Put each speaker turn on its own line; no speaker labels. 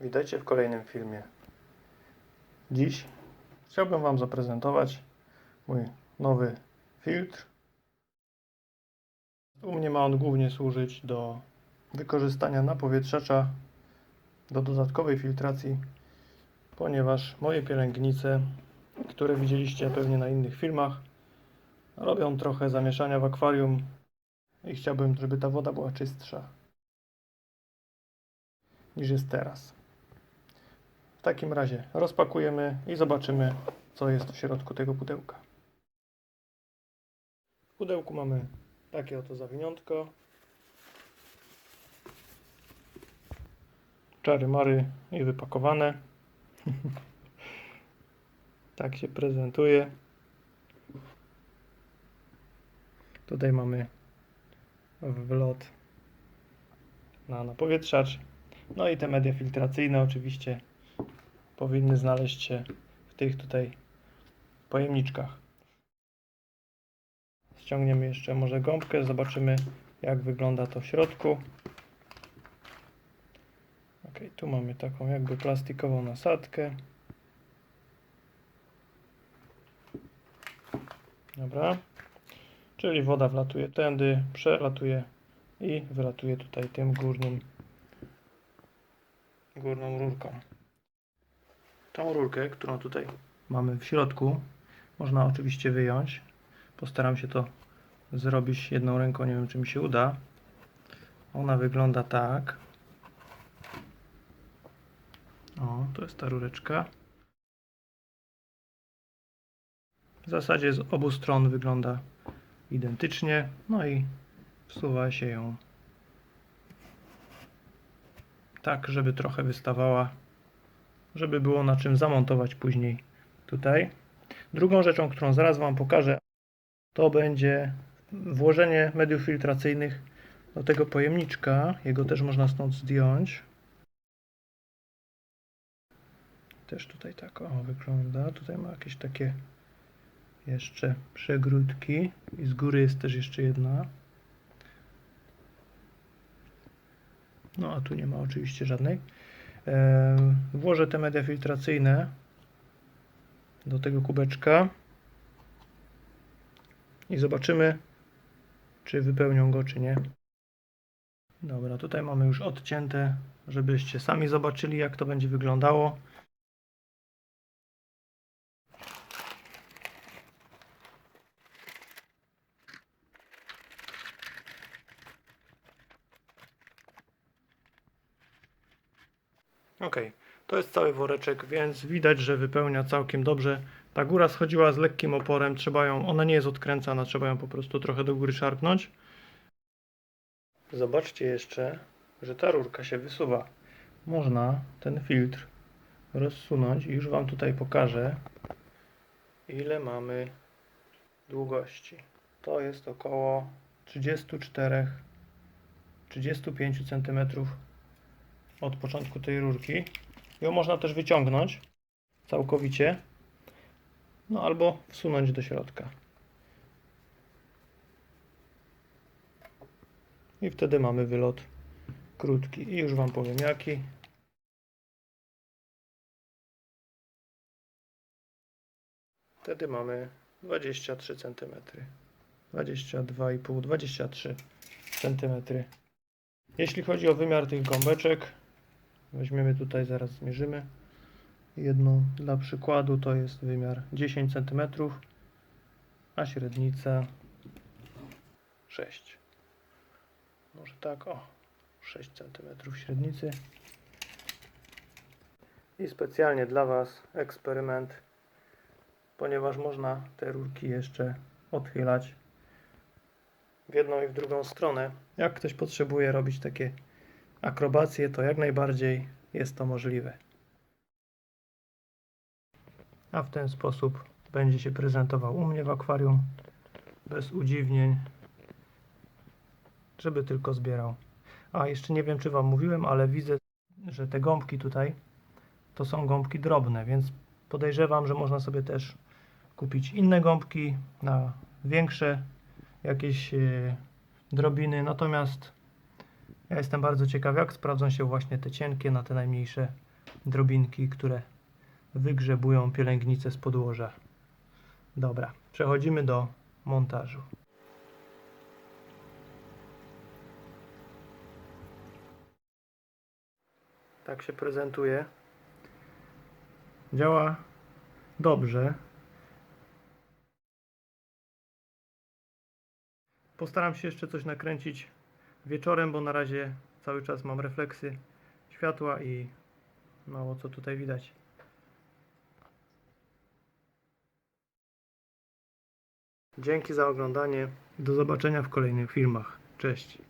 Witajcie w kolejnym filmie. Dziś chciałbym Wam zaprezentować mój nowy filtr. U mnie ma on głównie służyć do wykorzystania napowietrzacza do dodatkowej filtracji, ponieważ moje pielęgnice, które widzieliście pewnie na innych filmach, robią trochę zamieszania w akwarium i chciałbym, żeby ta woda była czystsza niż jest teraz. W takim razie rozpakujemy i zobaczymy, co jest w środku tego pudełka. W pudełku mamy takie oto zawiniątko. Czary mary i wypakowane. tak się prezentuje. Tutaj mamy wlot na napowietrzacz. No i te media filtracyjne oczywiście powinny znaleźć się w tych tutaj pojemniczkach. Ściągniemy jeszcze może gąbkę, zobaczymy jak wygląda to w środku. Ok, tu mamy taką jakby plastikową nasadkę. Dobra. Czyli woda wlatuje tędy, przelatuje i wylatuje tutaj tym górnym górną rurką. Tą rurkę, którą tutaj mamy w środku, można oczywiście wyjąć. Postaram się to zrobić jedną ręką, nie wiem czy mi się uda. Ona wygląda tak. O, to jest ta rureczka. W zasadzie z obu stron wygląda identycznie. No i wsuwa się ją tak, żeby trochę wystawała, żeby było na czym zamontować później tutaj. Drugą rzeczą, którą zaraz Wam pokażę, to będzie włożenie mediów filtracyjnych do tego pojemniczka. Jego też można stąd zdjąć. Też tutaj tak o wygląda. Tutaj ma jakieś takie jeszcze przegródki i z góry jest też jeszcze jedna. No a tu nie ma oczywiście żadnej. Włożę te media filtracyjne do tego kubeczka i zobaczymy, czy wypełnią go, czy nie. Dobra, tutaj mamy już odcięte, żebyście sami zobaczyli, jak to będzie wyglądało. Ok, to jest cały woreczek, więc widać, że wypełnia całkiem dobrze. Ta góra schodziła z lekkim oporem, trzeba ją, ona nie jest odkręcana, trzeba ją po prostu trochę do góry szarpnąć. Zobaczcie jeszcze, że ta rurka się wysuwa. Można ten filtr rozsunąć i już Wam tutaj pokażę, ile mamy długości. To jest około 34-35 cm od początku tej rurki. Ją można też wyciągnąć całkowicie, no albo wsunąć do środka. I wtedy mamy wylot krótki. I już Wam powiem jaki. Wtedy mamy 23 cm. 22,5, 23 cm. Jeśli chodzi o wymiar tych gąbeczek, weźmiemy tutaj, zaraz zmierzymy. Jedną dla przykładu to jest wymiar 10 cm, a średnica 6. Może tak, o, 6 cm średnicy. I specjalnie dla Was eksperyment, ponieważ można te rurki jeszcze odchylać w jedną i w drugą stronę. Jak ktoś potrzebuje robić takie akrobacje, to jak najbardziej jest to możliwe. A w ten sposób będzie się prezentował u mnie w akwarium bez udziwnień, żeby tylko zbierał. A jeszcze nie wiem, czy Wam mówiłem, ale widzę, że te gąbki tutaj to są gąbki drobne, więc podejrzewam, że można sobie też kupić inne gąbki na większe jakieś e, drobiny. Natomiast ja jestem bardzo ciekaw, jak sprawdzą się właśnie te cienkie na te najmniejsze drobinki, które wygrzebują pielęgnicę z podłoża. Dobra, przechodzimy do montażu. Tak się prezentuje. Działa dobrze. Postaram się jeszcze coś nakręcić wieczorem, bo na razie cały czas mam refleksy światła i mało co tutaj widać. Dzięki za oglądanie. Do zobaczenia w kolejnych filmach. Cześć.